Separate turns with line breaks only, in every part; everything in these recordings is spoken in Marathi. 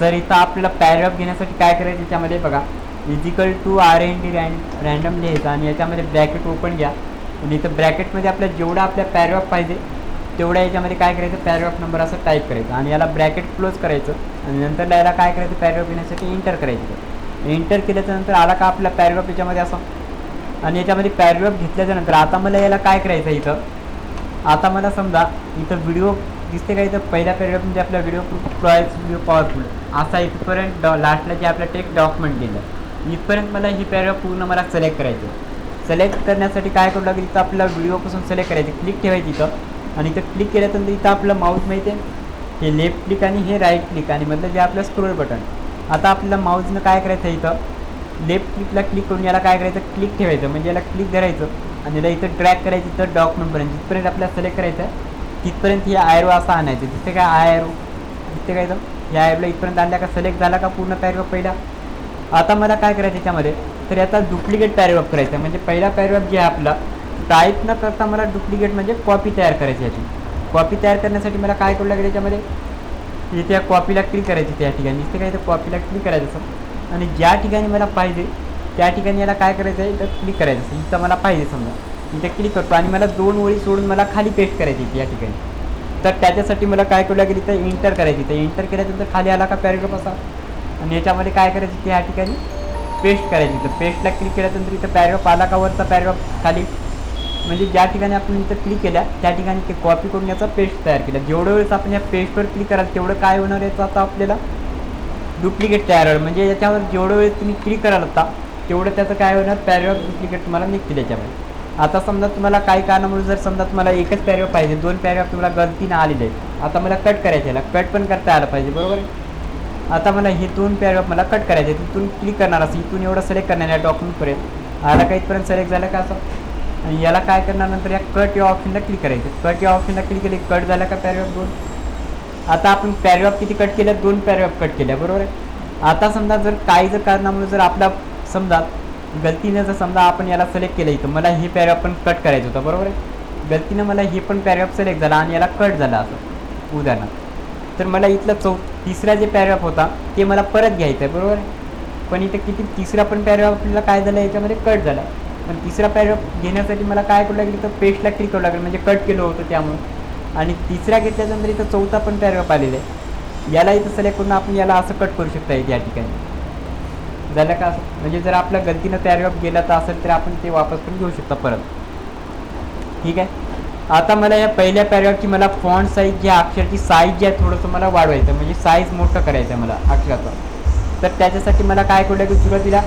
तर इथं आपल्याला पॅरेग्राफ घेण्यासाठी काय करायचं याच्यामध्ये बघा equal to R N D random लिहायचं आणि याच्यामध्ये ब्रॅकेट ओपन घ्या. आणि इथं ब्रॅकेटमध्ये आपल्या जेवढा आपल्या पॅरेग्राफ पाहिजे तेवढ्या याच्यामध्ये काय करायचं पॅरग्राफ नंबर असं टाईप करायचं. आणि याला ब्रॅकेट क्लोज करायचं. आणि नंतर याला काय करायचं पॅरग्राफ घेण्यासाठी इंटर करायचं. इंटर केल्याच्यानंतर आला का आपला पॅरग्राफ याच्यामध्ये असं. आणि याच्यामध्ये पॅरग्राफ घेतल्याच्या नंतर आता मला याला काय करायचं इथं? आता मला समजा इथं व्हिडिओ दिसते का इथं? पहिल्या पॅरेग्राफ म्हणजे आपला व्हिडिओ प्रोवाइड्स व्हिडिओ पॉवरफुल असा इथपर्यंत डॉ लास्टला जे आपलं टेक डॉक्युमेंट दिलं इथपर्यंत मला ही पॅरेग्राफ पूर्ण मला सिलेक्ट करायचं. सिलेक्ट करण्यासाठी काय करू लागेल? इथं आपला व्हिडिओपासून सिलेक्ट करायचं. क्लिक ठेवायचं इथं. आणि इथं क्लिक केल्यानंतर इथं आपलं माऊस माहिती आहे हे लेफ्ट क्लिक आणि हे राईट क्लिक आणि मधलं जे आपलं स्क्रोल बटन आता आपल्याला माऊसनं काय करायचं आहे इथं? लेफ्ट क्लिकला क्लिक करून याला काय करायचं? क्लिक ठेवायचं. म्हणजे याला क्लिक धरायचं. आणि याला इथं ट्रॅक करायचं इथं डॉक्युमेंटपर्यंत जिथपर्यंत आपल्याला सिलेक्ट करायचं आहे. तिथपर्यंत हे आयरो असं आणायचं. तिथे काय आयरो? तिथे काय तर या ॲपला इथपर्यंत आणल्या का सिलेक्ट झाला का पूर्ण पॅरेग्राफ पहिला? आता मला काय करायचं याच्यामध्ये? तर याचा डुप्लिकेट पॅरेग्राफ करायचा. आहे म्हणजे पहिला पॅरेग्राफ जे आहे आपला टाईप न करता मला डुप्लिकेट म्हणजे कॉपी तयार करायची याची. कॉपी तयार करण्यासाठी मला काय करू लागेल याच्यामध्ये? इथे या कॉपीला क्लिक करायची त्या ठिकाणी. इथे काय तर कॉपीला क्लिक करायचं असं. आणि ज्या ठिकाणी मला पाहिजे त्या ठिकाणी याला काय करायचं आहे तर क्लिक करायचं असं. इथं मला पाहिजे समजा. इथे क्लिक करतो आणि मला दोन ओळी सोडून मला खाली पेस्ट करायची इथे या ठिकाणी. तर त्याच्यासाठी मला काय करू लागेल इथं इंटर करायची. तर इंटर केल्यानंतर खाली आला का पॅरेग्राफ असा? आणि याच्यामध्ये काय करायचं ती या ठिकाणी पेस्ट करायची तर पेस्टला क्लिक केल्यानंतर इथं पॅरेग्राफ आला का वरचा पॅरेग्राफ खाली? म्हणजे ज्या ठिकाणी आपण इथं क्लिक केल्या त्या ठिकाणी ते कॉपी करून याचा पेस्ट तयार केला. जेवढं वेळेस आपण या पेस्टवर क्लिक कराल तेवढं काय होणार याचं आता आपल्याला डुप्लिकेट तयार होईल म्हणजे याच्यावर जेवढं वेळेस तुम्ही क्लिक कराल आता तेवढं त्याचं काय होणार? पॅरेग्राफ डुप्लिकेट तुम्हाला निघतील याच्यामध्ये. आता समजा तुम्हाला काही कारणामुळे जर समजा तुम्हाला एकच पॅरेग्राफ पाहिजे दोन पॅरेग्राफ तुम्हाला गलतीनं आलेले आहेत आता मला कट करायचे याला कट पण करता आलं पाहिजे बरोबर आहे? आता मला हे दोन पॅरेग्राफ मला कट करायचे तिथून क्लिक करणार असं इथून एवढं सिलेक्ट करणार या डॉक्युमेंटपर्यंत आला का इथपर्यंत सिलेक्ट झालं का असं? आणि याला काय करणार नंतर या कट या ऑप्शनला क्लिक करायचं कट या ऑप्शनला क्लिक केले कट झाला का पॅरेग्राफ दोन? आता आपण पॅरेग्राफ किती कट केल्या? दोन पॅरेग्राफ कट केल्या बरोबर आहे? आता समजा जर काही जर कारणामुळे जर आपला समजा गलतीनं जर समजा आपण याला सिलेक्ट केलं इथं मला हे पॅरेग्राफ पण कट करायचं होतं बरोबर आहे? गलतीनं मला हे पण पॅरेग्राफ सिलेक्ट झाला आणि याला कट झाला असं उदाहरणार्थ. तर मला इथलं चौ तिसरा जे पॅरेग्राफ होता ते मला परत घ्यायचं आहे बरोबर आहे? पण इथं किती तिसरा पण पॅरेग्राफ आपल्याला काय झालं याच्यामध्ये कट झाला. पण तिसरा पॅरेग्राफ घेण्यासाठी मला काय करू लागेल तर पेस्टला क्लिक करू लागेल म्हणजे कट केलं होतं त्यामुळं. आणि तिसरा घेतल्यानंतर इथं चौथा पण पॅरेग्राफ आलेला आहे. याला इथं सिलेक्ट करून आपण याला असं कट करू शकता या ठिकाणी. झालं का असं? म्हणजे जर आपल्या गलतीनं तयार गेला तर असेल तर आपण ते वापस पण घेऊ शकता परत. ठीक आहे? आता मला या पहिल्या पॅरेग्राफची मला फॉन्ट साईज जी अक्षरची साईज जी आहे थोडंसं मला वाढवायचं म्हणजे साईज मोठं करायचं आहे मला अक्षराचं. तर त्याच्यासाठी मला काय करू लागेल सुरुवातीला?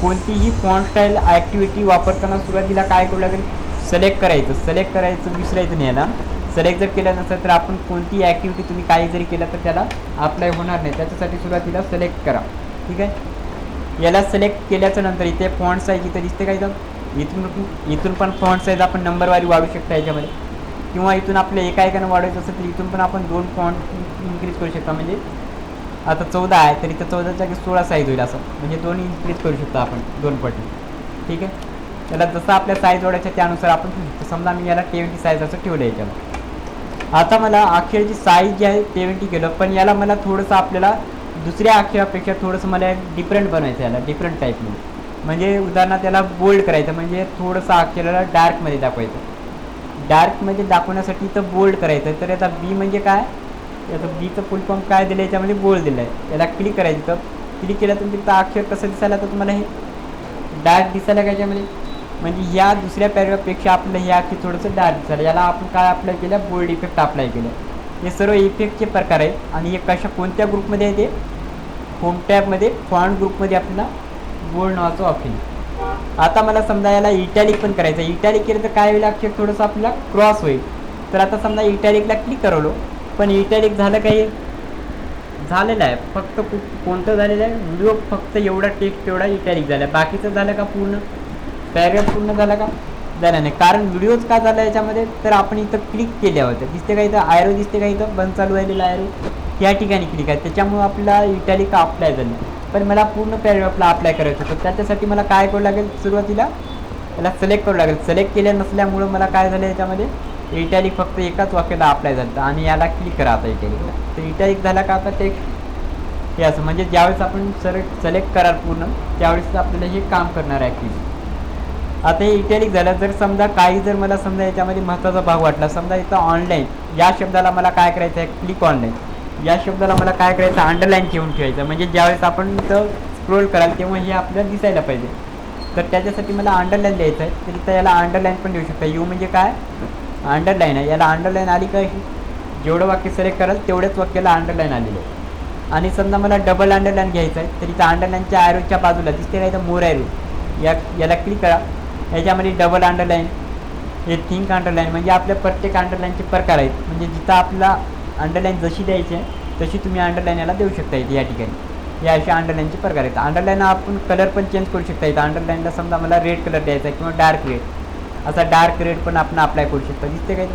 कोणतीही फॉन्ट स्टाईल ॲक्टिव्हिटी वापरताना सुरुवातीला काय करू लागेल? सिलेक्ट करायचं. सिलेक्ट करायचं विसरायचं नाही याला सिलेक्ट जर केलं नसेल तर आपण कोणतीही ॲक्टिव्हिटी तुम्ही काही जरी केलं तर त्याला अप्लाय होणार नाही. त्याच्यासाठी सुरुवातीला सिलेक्ट करा. ठीक आहे? याला सिलेक्ट केल्याच्यानंतर इथे फॉन्ट साईज इथं दिसते का इथं इथून इथून पण फॉन्ट साईज आपण नंबरवारी वाढू शकता याच्यामध्ये. किंवा इथून आपल्या एका एकानं वाढवायचं असेल तर इथून पण आपण दोन फॉन्ट इन्क्रीज करू शकता. म्हणजे आता चौदा आहे तर इथं चौदाच्या जागी सोळा साईज होईल असं. म्हणजे दोन इन्क्रीज करू शकतो आपण दोन पटी. ठीक आहे? त्याला जसं आपल्या साईज वाढायच्या त्यानुसार आपण समजा मी याला टेवन्टी साईज असं ठेवलं याच्याला आता मला अखेरची साईज जी आहे टेवन्टी केलं. पण याला मला थोडंसं आपल्याला दुसऱ्या अक्षरापेक्षा थोडंसं मला डिफरंट बनवायचं याला डिफरंट टाईपमध्ये म्हणजे उदाहरणार्थ त्याला बोल्ड करायचं म्हणजे थोडंसं अक्षराला डार्कमध्ये दाखवायचं. डार्कमध्ये म्हणजे दाखवण्यासाठी तर बोल्ड करायचं तर याचा बी म्हणजे काय? याचं बीचं फुल फॉर्म काय दिलं याच्यामध्ये बोल्ड दिलं आहे याला क्लिक करायचं तर क्लिक केलं तर तिथं अक्षर कसं दिसायला तर तुम्हाला हे? डार्क दिसायला का याच्यामध्ये. म्हणजे ह्या दुसऱ्या पॅरेग्राफपेक्षा आपलं हे अक्षर थोडंसं डार्क दिसायला याला आपण काय अप्लाय केलं? बोल्ड इफेक्ट अप्लाय केलं. हे सर्व इफेक्टचे प्रकार आहेत. आणि हे कशा कोणत्या ग्रुपमध्ये आहे ते? होम टॅबमध्ये फॉन्ट ग्रुपमध्ये आपल्याला बोल्ड नावाचं ऑप्शन आता मला समजा याला इटॅलिक पण करायचं इटॅलिक केलं तर काय होईल? अक्षर थोडंसं आपल्याला क्रॉस होईल. तर आता समजा इटॅलिकला क्लिक करवलो. पण इटॅलिक झालं काही झालेलं आहे. फक्त कु कोणतं झालेलं आहे? व्हिडिओ फक्त एवढा टेक्स्ट तेवढा इटॅलिक झाला आहे बाकीचं झालं का पूर्ण? पॅरेग्राफ पूर्ण झाला का? झाला नाही. कारण व्हिडिओच का झाला याच्यामध्ये? तर आपण इथं क्लिक केल्या होत्या. दिसते का इथं? आयरो दिसते का इथं? बंद चालू झालेलं आयरो या ठिकाणी क्लिक आहे. त्याच्यामुळं आपला इटॅलिक अप्लाय झालं पण मला पूर्ण पॅरेग्राफला अप्लाय करायचं होतं. त्याच्यासाठी मला काय करावं लागेल सुरुवातीला? याला सिलेक्ट करावं लागेल. सिलेक्ट केल्या नसल्यामुळं मला काय झालं याच्यामध्ये? इटॅलिक फक्त एकाच वाक्याला अप्लाय झालं आणि याला क्लिक करा आता इटॅलिकला तर इटॅलिक झाला का आता ते? हे असं. म्हणजे ज्यावेळेस आपण सर सिलेक्ट कराल पूर्ण त्यावेळेस आपल्याला हे काम करणार आहे क्लिक आता हे इटॅलिक झालं. जर समजा काही जर मला समजा याच्यामध्ये महत्त्वाचा भाग वाटला समजा इथं ऑनलाईन या शब्दाला मला काय करायचं आहे क्लिक ऑनलाईन या शब्दाला मला काय करायचं अंडरलाईन ठेवून ठेवायचं. म्हणजे ज्यावेळेस आपण तर स्क्रोल कराल तेव्हा हे आपल्याला दिसायला पाहिजे. तर त्याच्यासाठी मला अंडरलाईन द्यायचं आहे. तर याला अंडरलाईन पण देऊ शकता. यू म्हणजे काय? अंडरलाईन आहे. याला अंडरलाईन आली का जेवढं वाक्य सिलेक्ट कराल तेवढ्याच वाक्याला अंडरलाईन आलेलं आहे. आणि समजा मला डबल अंडरलाईन घ्यायचं आहे तर इथं अंडरलाईनच्या आयरोच्या बाजूला दिसते नाही तर मोर आयरो या याला क्लिक करा. याच्यामध्ये डबल अंडरलाईन हे थिंक अंडरलाईन म्हणजे आपल्या प्रत्येक अंडरलाईनचे प्रकार आहेत. म्हणजे जिथं आपला अंडरलाईन जशी द्यायची आहे तशी तुम्ही अंडरलाईन याला देऊ शकता इथे या ठिकाणी. या अशा अंडरलाईनचे प्रकार आहेत. अंडरलाईन आपण कलर पण चेंज करू शकता इथं. अंडरलाईनला समजा मला रेड कलर द्यायचा आहे किंवा डार्क रेड असा डार्क रेड पण आपण अप्लाय करू शकता. दिसते काय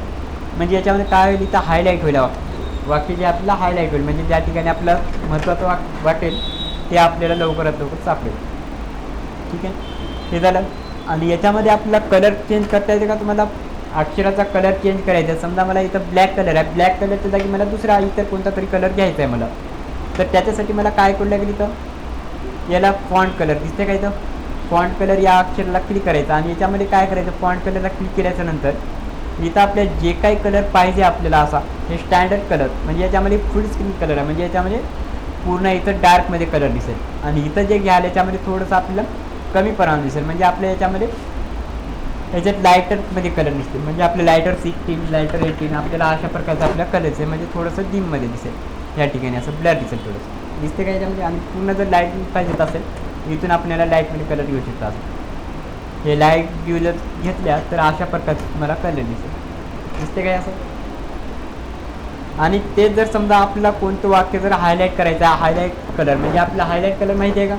म्हणजे याच्यामध्ये काय होईल? इथं हायलाईट होईल वाक्य जे आपल्याला हायलाईट होईल म्हणजे ज्या ठिकाणी आपलं महत्त्वाचं वाक वाटेल ते आपल्याला लवकरात लवकर सापडेल. ठीक आहे? हे झालं. आणि याच्यामध्ये आपला कलर चेंज करता येते का तुम्हाला? अक्षराचा कलर चेंज करायचा. आहे समजा मला इथं ब्लॅक कलर आहे. ब्लॅक कलरच्या जागी मला दुसरा इतर कोणता तरी कलर घ्यायचा आहे मला. तर त्याच्यासाठी मला काय करू लागेल इथं? याला फॉन्ट कलर दिसते का इथं? फॉन्ट कलर या अक्षराला क्लिक करायचा. आणि याच्यामध्ये काय करायचं? फॉन्ट कलरला क्लिक केल्याच्यानंतर इथं आपल्या जे काही कलर पाहिजे आपल्याला असा हे स्टँडर्ड कलर म्हणजे याच्यामध्ये फुल स्क्रीन कलर आहे. म्हणजे याच्यामध्ये पूर्ण इथं डार्कमध्ये कलर दिसेल. आणि इथं जे घ्याल याच्यामध्ये थोडंसं आपल्याला कमी प्रमाण दिसेल. म्हणजे आपल्या याच्यामध्ये याच्यात लायटरमध्ये कलर दिसतील म्हणजे आपले लायटर सिक्स्टीन लायटर एटीन आपल्याला अशा प्रकारचं आपल्या कलरचे म्हणजे थोडंसं डिममध्ये दिसेल. या ठिकाणी असं ब्लर दिसेल थोडंसं. दिसते का याच्यामध्ये? आणि पूर्ण जर लाइट पाहिजेत असेल इथून आपल्याला लाईटमध्ये कलर घेऊ शकता असं. हे लाइट घेऊ जर घेतल्या तर अशा प्रकारचं तुम्हाला कलर दिसेल. दिसते काय असं? आणि ते जर समजा आपल्याला कोणतं वाक्य जर हायलाईट करायचं हायलाईट कलर म्हणजे आपला हायलाईट कलर माहिती आहे का?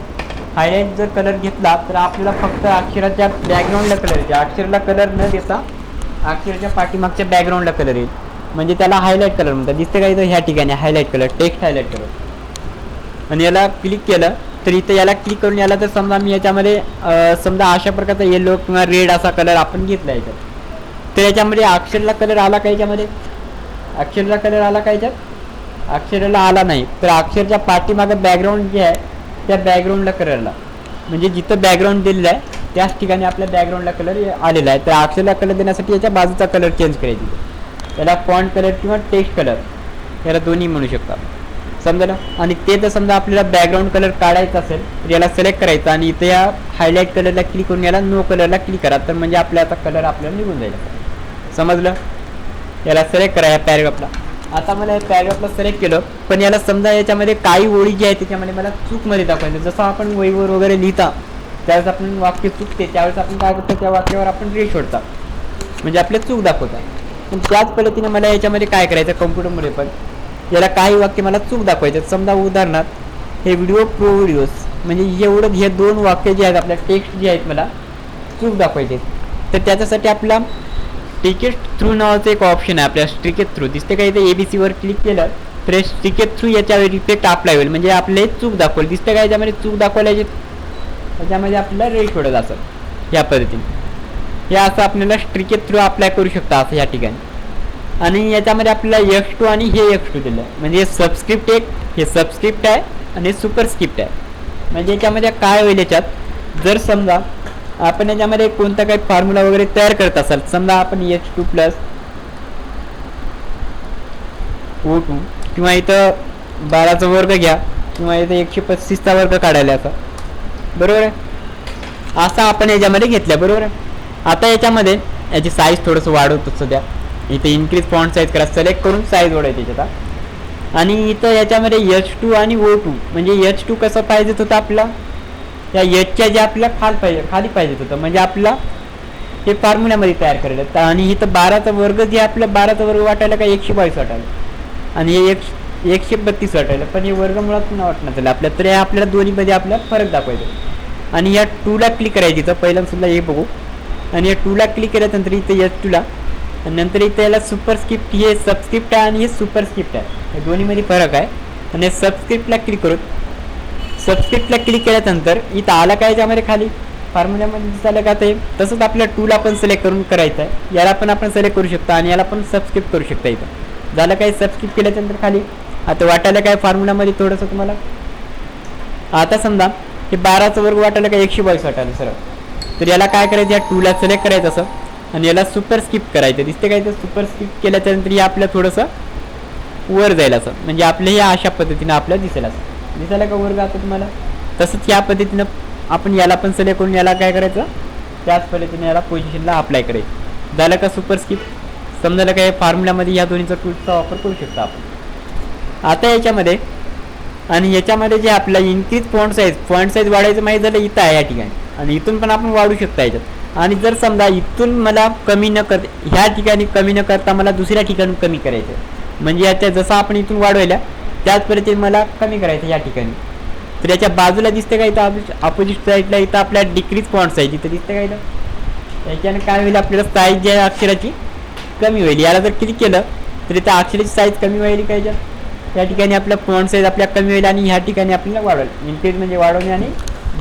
हायलाईट जर कलर घेतला तर आपल्याला फक्त अक्षराच्या बॅकग्राऊंडला कलर येते. अक्षराला कलर न देता अक्षराच्या पाठीमागच्या बॅकग्राऊंडला कलर येईल. म्हणजे त्याला हायलाईट कलर म्हणतात. दिसते का इथं? ह्या ठिकाणी highlight colour text highlight colour आणि याला क्लिक केलं तर इथं याला क्लिक करून याला तर समजा मी याच्यामध्ये समजा अशा प्रकारचा येलो किंवा रेड असा कलर आपण घेतला याच्यात तर याच्यामध्ये अक्षरला कलर आला का याच्यामध्ये? अक्षरला कलर आला का याच्यात? अक्षराला आला नाही. तर अक्षरच्या पाठीमागं बॅकग्राऊंड जे आहे त्या बॅकग्राऊंडला कलरला म्हणजे जिथं बॅकग्राऊंड दिलेलं आहे त्याच ठिकाणी आपल्या बॅकग्राऊंडला कलर आलेला आहे. तर अक्षरला कलर देण्यासाठी याच्या बाजूचा कलर चेंज करायची. त्याला फॉन्ट कलर किंवा टेक्स्ट कलर याला दोन्ही म्हणू शकतात. समजा आणि ते जर समजा आपल्याला बॅकग्राऊंड कलर काढायचा असेल तर याला सिलेक्ट करायचं आणि इथे या हायलाईट कलरला क्लिक करून याला नो कलरला क्लिक करा. तर म्हणजे आपल्या आता कलर आपल्याला निघून जाईल. समजलं? याला सिलेक्ट करा या पॅरेग्राफला आता मला हे पॅरेग्राफला सिलेक्ट केलं पण याला समजा याच्यामध्ये काही ओळी जी आहे त्याच्यामध्ये मला चूकमध्ये दाखवायचं. जसं आपण वहीवर वगैरे लिहिता त्यावेळेस आपण वाक्य चुकते त्यावेळेस आपण काय करतो त्या वाक्यावर आपण रेट सोडता म्हणजे आपले चूक दाखवतात पण त्याच पद्धतीने मला याच्यामध्ये काय करायचं कम्प्युटरमध्ये पण याला काही वाक्य मला चूक दाखवायचे. समजा उदाहरणार्थ हे व्हिडिओ प्रो व्हिडिओज म्हणजे एवढं हे दोन वाक्य जे आहेत आपल्या टेक्स्ट जे आहेत मला चूक दाखवायचे. तर त्याच्यासाठी आपला टिकेट थ्रू नावाचं एक ऑप्शन आहे. आपल्या टिकेट थ्रू दिसते का इथे ए सीवर क्लिक केलं तर टिकेट थ्रू याच्यावर इफेक्ट अप्लाय होईल. म्हणजे आपले चूक दाखवेल. दिसतं का याच्यामध्ये चूक दाखवल्याचे? त्याच्यामध्ये आपल्याला रेट पडत असं या पद्धतीने. हे असं आपल्याला स्ट्रिकेट थ्रू अप्लाय करू शकता असं या ठिकाणी. आणि याच्यामध्ये आपल्याला एक्स टू आणि हे एक्स टू दिलं. आहे म्हणजे सबस्क्रिप्ट एक हे सबस्क्रिप्ट आहे आणि सुपर स्क्रिप्ट आहे. म्हणजे याच्यामध्ये काय होईल याच्यात? जर समजा आपण याच्यामध्ये कोणता काही फॉर्म्युला वगैरे तयार करत असाल समजा आपण H two plus O two किंवा इथं बाराचा वर्ग घ्या किंवा इथं एकशे पस्तीसचा वर्ग काढायला असा. बरोबर आहे? असा आपण याच्यामध्ये घेतल्या बरोबर आहे? आता याच्यामध्ये याची साईज थोडंसं वाढवतो सध्या. इथे इन्क्रीज फॉन्ट साईज करा सिलेक्ट करून साईज वाढायची त्याच्यात आणि इथं याच्यामध्ये एच टू आणि ओ टू म्हणजे एच टू कसं पाहिजे होतं आपला त्या एचच्या ज्या आपल्या खाल पाहिजे खाली पाहिजेत होतं. म्हणजे आपला हे फॉर्म्युल्यामध्ये तयार करायला तर आणि इथं बाराचा वर्ग जे आपल्या बाराचा वर्ग वाटायला का एकशे बावीस वाटायला. आणि हे एक एकशे बत्तीस वाटायला. पण हे वर्गमुळात न वाटण्यात आलं आपल्या तर हे आपल्याला दोन्हीमध्ये आपल्याला फरक दाखवायचा आणि या टूला क्लिक करायची तर पहिला हे बघू. आणि या टूला क्लिक केल्यानंतर इथं एच टूला आणि नंतर इथं याला सुपर स्क्रिप्ट हे सबस्क्रिप्ट आहे आणि हे सुपर स्क्रिप्ट आहे. या दोन्हीमध्ये फरक आहे. आणि सबस्क्रिप्टला क्लिक करू सबस्क्रिप्टला क्लिक केल्यानंतर इथं आला काय याच्यामध्ये खाली? फॉर्म्युल्यामध्ये दिसायला का ते? तसंच आपल्या टूला पण सिलेक्ट करून करायचं आहे. याला पण आपण सिलेक्ट करू शकतो आणि याला पण सबस्क्रिप्ट करू शकता इथं. झालं काय सबस्क्रिप्ट केल्यानंतर खाली? आता वाटायला काय फॉर्म्युल्यामध्ये थोडंसं तुम्हाला? आता समजा हे बाराचा वर्ग वाटायला काय एकशे बावीस वाटायला सरळ. तर याला काय करायचं? या टूला सिलेक्ट करायचं असं. आणि याला सुपर स्किप करायचं. दिसते काय तर सुपर स्किप केल्याच्यानंतर हे आपलं थोडंसं वर जाईल असं. म्हणजे आपलं हे अशा पद्धतीनं आपल्याला दिसेल असं. दिसायला का वर्ग आता तुम्हाला. तसंच या पद्धतीनं आपण याला पण सिलेक्ट करून याला काय करायचं? त्याच पद्धतीने याला पोझिशनला अप्लाय करायचं. झालं का सुपर स्किप समजायला काय फॉर्म्युल्यामध्ये या दोन्हीचा टूलचा वापर करू शकतो आपण. आता याच्यामध्ये आणि याच्यामध्ये जे आपला increase font size font size वाढायचं माहीत झालं इथं आहे या ठिकाणी. आणि इथून पण आपण वाढू शकतो याच्यात. आणि जर समजा इथून मला कमी न कर ह्या ठिकाणी कमी न करता मला दुसऱ्या ठिकाणी कमी करायचं आहे. म्हणजे याच्या जसं आपण इथून वाढवायला त्याच पद्धतीने मला कमी करायचं या ठिकाणी. तर याच्या बाजूला दिसते का इथं अपोजिट साईडला इथं आपल्या डिक्रीज फॉन्ट साईज इथं दिसते का इथं? याच्याने काय होईल आपल्याला साईज जी आहे अक्षराची कमी होईल. याला जर क्लिक केलं तर इथं अक्षराची साईज कमी होईल का याच्यात? या ठिकाणी आपला फॉन्ट साईज आपल्या कमी होईल आणि ह्या ठिकाणी आपल्याला वाढवेल. इन्क्रीज म्हणजे वाढवणे आणि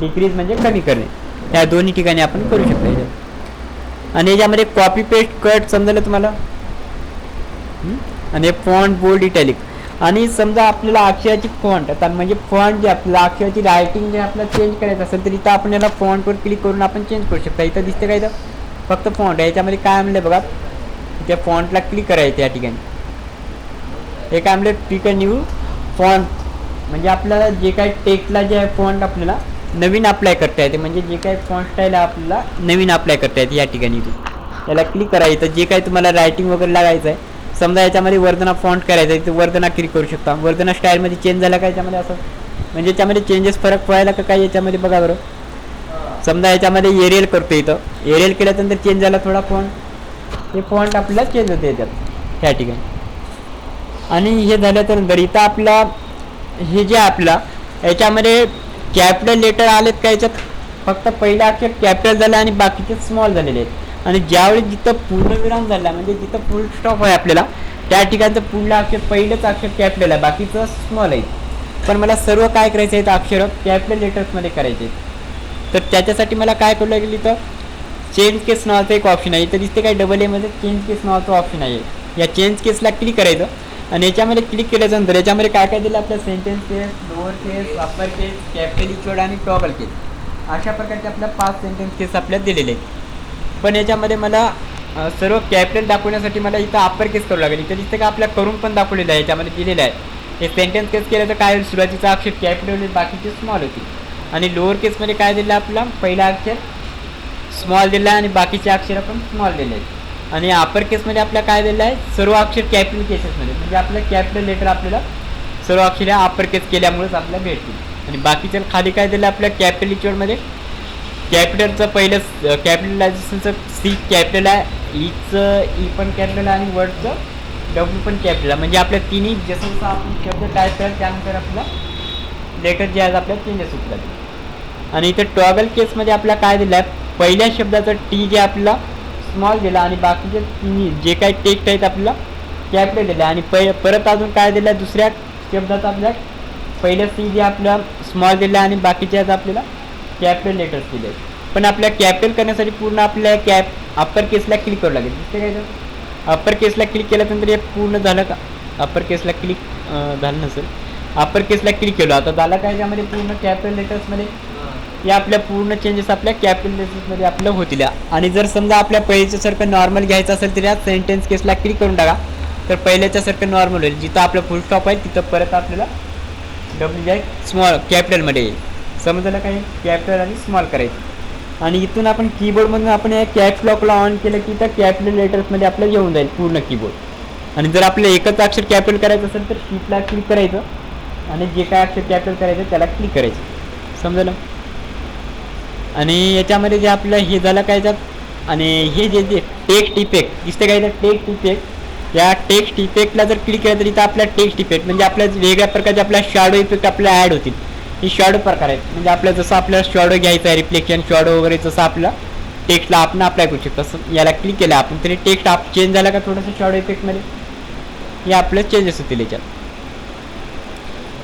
डिक्रीज म्हणजे कमी करणे. या दोन्ही ठिकाणी आपण करू शकतो याच्यात. आणि याच्यामध्ये कॉपी पेस्ट कट समजलं तुम्हाला? आणि फॉन्ट बोल्ड इटॅलिक आणि समजा आपल्याला अक्षराची फॉन्ट आता म्हणजे फॉन्ट जे आपल्याला अक्षराची रायटिंग जे आपल्याला चेंज करायचं असेल तर इथं आपण याला फॉन्टवर क्लिक करून आपण चेंज करू शकता. इथं दिसते काय इथं? फक्त फॉन्ट याच्यामध्ये काय म्हणलं बघा त्या फॉन्टला क्लिक करायचं या ठिकाणी. हे काय म्हणलं क्लिक न्यू फॉन्ट म्हणजे आपल्याला जे काय टेक्स्टला जे आहे फॉन्ट आपल्याला नवीन अप्लाय करता येते. म्हणजे जे काही फॉन्ट स्टाईल आहे आपल्याला नवीन अप्लाय करता येते या ठिकाणी. याला क्लिक करायचं जे काय तुम्हाला रायटिंग वगैरे लागायचं आहे समजा याच्यामध्ये वर्धना फॉन्ट करायचं आहे तर वर्धना क्लिक करू शकता. वर्धना स्टाईलमध्ये चेंज झाला का याच्यामध्ये असं? म्हणजे याच्यामध्ये चेंजेस फरक पडायला का काय याच्यामध्ये बघा बरं. समजा याच्यामध्ये एरियल करतो इथं. एरियल केल्यानंतर चेंज झाला थोडा फॉन्ट हे फॉन्ट आपल्या चेंज होते याच्यात. ह्या ठिकाणी. आणि हे झाल्यानंतर इथं आपला हे जे आपला याच्यामध्ये कॅपिटल लेटर आलेत का याच्यात? फक्त पहिला अक्षर कॅपिटल झालं आणि बाकीचे स्मॉल झालेले आहेत. आणि ज्यावेळी जिथं पूर्णविराम झाला म्हणजे जिथं फुल स्टॉप आहे आपल्याला त्या ठिकाणचं पुढलं अक्षर पहिलंच अक्षर कॅपिटल आहे बाकीचं स्मॉल आहे. पण मला सर्व काय करायचं आहे अक्षर कॅपिटल लेटर्समध्ये करायचे आहेत. तर त्याच्यासाठी मला काय करू लागेल इथं? चेंज केस नावाचं एक ऑप्शन आहे. तर दिसते काय डबल एमध्ये चेंज केस नावाचं ऑप्शन आहे. या चेंज केसला क्लिक करायचं. आणि याच्यामध्ये क्लिक केल्याच्यानंतर याच्यामध्ये काय काय दिलं आपल्या sentence case lower case upper case capital each word आणि टॉगल केस अशा प्रकारचे आपल्या पाच सेंटेन्स केस आपल्याला दिलेले आहेत. पण याच्यामध्ये मला सर्व कॅपिटल दाखवण्यासाठी मला इथं अप्पर केस करावं लागेल. इथं दिसतं का आपल्या करून पण दाखवलेलं आहे याच्यामध्ये दिलेलं आहे. हे सेंटेन्स केस केलं तर काय होईल? सुरुवातीचा अक्षर कॅपिटल होईल बाकीचे स्मॉल होती आणि लोअर केसमध्ये काय दिलं आपला? पहिला अक्षर स्मॉल दिला आहे आणि बाकीचे अक्षर पण स्मॉल दिले आहेत. आणि अपर केसमध्ये आपल्या काय दिलं आहे? सर्व अक्षर कॅपिटल केसेसमध्ये म्हणजे आपलं कॅपिटल लेटर आपल्याला सर्व अक्षर अपर केस केल्यामुळेच आपल्याला भेटतील. आणि बाकीच्या खाली काय दिलं आपल्या कॅपिटल इचवडमध्ये कॅपिटलचं पहिलं कॅपिटलायझेशनचं सी कॅपिटल आहे ईचं ई पण कॅपिटल आहे आणि वर्डचं डब्ल्यू पण कॅपिटल आहे. म्हणजे आपल्या तिन्ही जसं जसं आपण शब्द टाईप कराल त्यानंतर आपला लेटर जे आहेत आपल्या चेंजेस होत आणि इथं टॉगल केसमध्ये आपला काय दिलं आहे पहिल्या शब्दाचं टी जे आपला स्मॉल दिला आणि बाकीचे तिन्ही जे काही टेक्स्ट आहेत आपलं कॅपिटल दिलं. आणि पै परत अजून काय दिलं? आहे दुसऱ्या शब्दाचं आपल्या पहिलं सी जे आपलं स्मॉल दिलं आणि बाकीचे आहेत आपल्याला कॅपिटल लेटर्स दिले पण आपल्या कॅपिटल करण्यासाठी पूर्ण आपल्या कॅप अप्पर केसला क्लिक करावं लागेल. दिसते काय अप्पर केसला क्लिक केल्यानंतर हे पूर्ण झालं का? अप्पर केसला क्लिक झालं नसेल. अप्पर केसला क्लिक केलं. आता झालं काय? त्यामध्ये पूर्ण कॅपिटल लेटर्समध्ये या आपल्या पूर्ण चेंजेस आपल्या कॅपिटल लेटर्समध्ये आपलं होतील. आणि जर समजा आपल्या पहिल्याच्यासारखं नॉर्मल घ्यायचं असेल तर या सेंटेन्स केसला क्लिक करून टाका. तर पहिल्याच्यासारखं नॉर्मल होईल. जिथं आपलं फुल स्टॉप आहे तिथं परत आपल्याला डब्ल्यू जे स्मॉल कॅपिटलमध्ये येईल. समजलं काय कॅपिटल आणि स्मॉल करायचं. आणि इथून आपण कीबोर्डमधून आपण या कॅप लॉकला ऑन केलं की तर कॅपिटल लेटर्समध्ये आपल्याला येऊन जाईल पूर्ण कीबोर्ड आणि जर आपलं एकच अक्षर कॅपिटल करायचं असेल तर शीटला क्लिक करायचं. आणि जे काय अक्षर कॅपिटल करायचं त्याला क्लिक करायचं. समजलं? आणि याच्यामध्ये जे आपलं हे झालं काय याच्यात? आणि हे जे जे टेक्स्ट इफेक्ट दिसते काय तर टेक्स्ट इफेक्ट या टेक्स्ट इफेक्टला जर क्लिक केलं तर इथं आपल्या टेक्स्ट इफेक्ट म्हणजे आपल्या वेगळ्या प्रकारचे आपल्या शॅडो इफेक्ट आपल्या ॲड होतील. हे शॉडो प्रकार आहेत. म्हणजे आपल्या जसं आपल्याला शॉडो घ्यायचं आहे रिफ्लेक्शन शॉडो वगैरे जसं आपलं टेक्स्टला आपण अप्लाय करू शकतो. तसं याला क्लिक केलं आपण तरी टेक्स्ट आप चेंज झाला का थोडंसं शॉडो इफेक्टमध्ये हे आपलं चेंजेस होतील याच्यात.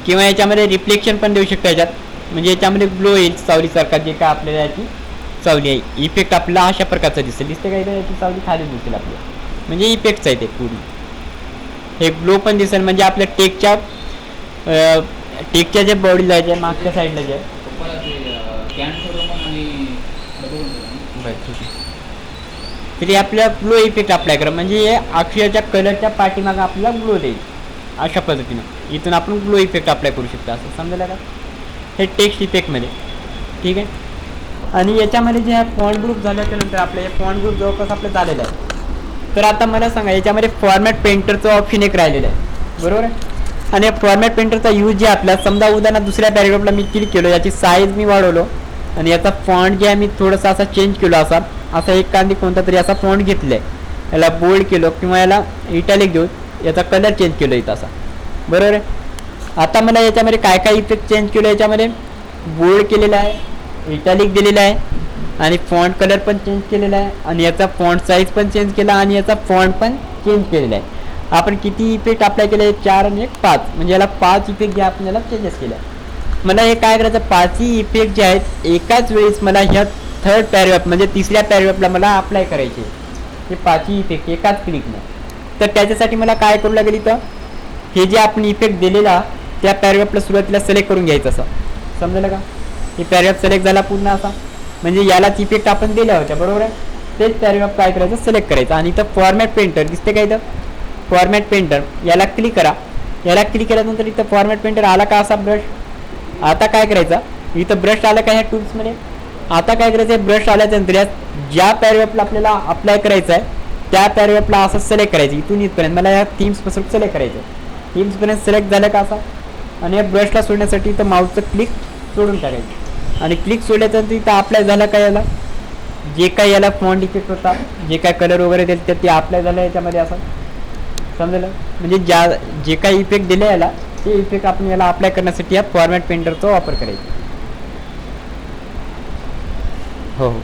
किंवा याच्यामध्ये रिफ्लेक्शन पण देऊ शकतो याच्यात. म्हणजे याच्यामध्ये ग्लो येईल सावलीसारखा जे काय आपल्याला याची सावली आहे. इफेक्ट आपला अशा प्रकारचा दिसेल. दिसते काय तर याची सावली खाली दिसेल आपल्याला. म्हणजे इफेक्टच आहे ते पूर्ण. हे ग्लो पण दिसेल. म्हणजे आपल्या टेकच्या टेकच्या जे बॉडीला जे मागच्या साईडला जे ठीक तरी आपल्या ग्लो इफेक्ट अप्लाय करा. म्हणजे हे अक्षरच्या कलरच्या पाठीमागं आपल्याला ग्लो देईल अशा पद्धतीनं. इथून आपण ग्लो इफेक्ट अप्लाय करू शकतो असं समजलं का? हे टेक्स्ट इफेक्टमध्ये ठीक आहे? आणि याच्यामध्ये जे फॉन्ट ग्रुप झाल्याच्यानंतर आपलं हे फॉन्ट ग्रुप जवळपास आपलं झालेलं आहे. तर आता मला सांगा याच्यामध्ये फॉर्मॅट पेंटरचं ऑप्शन एक राहिलेलं आहे. बरोबर आहे? आणि फॉर्मॅट पेंटरचा यूज जे आपला समजा उदाहरणार्थ दुसऱ्या पॅरेग्राफला मी क्लिक केलो याची साईज मी वाढवलो आणि याचा फॉन्ट जे आहे मी थोडासा असा चेंज केलो असा असा एक कांदी कोणता तरी असा फॉन्ट घेतला आहे याला बोल्ड केलो किंवा याला इटॅलिक देऊन याचा कलर चेंज केलो इथं असा. बरोबर आहे? आता मला याच्यामध्ये काय काय इफेक्ट चेंज केलो याच्यामध्ये? बोल्ड केलेला आहे इटॅलिक दिलेला आहे आणि फॉन्ट कलर पण चेंज केलेला आहे आणि याचा फॉन्ट साईज पण चेंज केला आणि याचा फॉन्ट पण चेंज केलेला आहे. आपण किती इफेक्ट अप्लाय केले? चार आणि एक पाच. म्हणजे याला पाच इफेक्ट जे आपण याला चेंजेस केल्या मला हे काय करायचं? पाचही इफेक्ट जे आहेत एकाच वेळेस मला ह्या थर्ड पॅरेग्राफ म्हणजे तिसऱ्या पॅरेग्राफला मला अप्लाय करायचे. हे पाचही इफेक्ट एकाच क्लिकनं तर त्याच्यासाठी मला काय करू लागेल इथं? हे जे आपण इफेक्ट दिलेला त्या पॅरेग्राफला सुरुवातीला सिलेक्ट करून घ्यायचं असं. समजलं का? हे पॅरेग्राफ सिलेक्ट झाला पूर्ण असा. म्हणजे यालाच इफेक्ट आपण दिल्या होत्या बरोबर आहे? तेच पॅरेग्राफ काय करायचं? सिलेक्ट करायचं. आणि इथं फॉर्मॅट पेंटर दिसते का इथं? फॉर्मॅट पेंटर याला क्लिक करा. याला क्लिक केल्यानंतर इथं फॉर्मॅट पेंटर आला का असा ब्रश आता काय करायचा? इथं ब्रश आला का ह्या टूल्समध्ये आता काय करायचं ब्रश आल्याच्यानंतर या ज्या पॅरवेपला आपल्याला अप्लाय करायचं आहे त्या पॅरवेपला असं सिलेक्ट करायचं. इथून इथपर्यंत. मला या थीम्सपासून सिलेक्ट करायचं थीम्सपर्यंत सिलेक्ट झालं का असा? आणि या ब्रशला सोडण्यासाठी इथं माऊसचं क्लिक सोडून टाकायचं. आणि क्लिक सोडल्याच्यानंतर इथं अप्लाय झालं का याला? जे काय याला फॉन्ट इफेक्ट होता जे काय कलर वगैरे दिले ते अप्लाय झालं याच्यामध्ये असं. समजलं? म्हणजे ज्या जे काही इफेक्ट दिले याला ते इफेक्ट आपण याला अप्लाय करण्यासाठी या फॉर्मॅट पेंटरचा वापर करायचा. हो हो.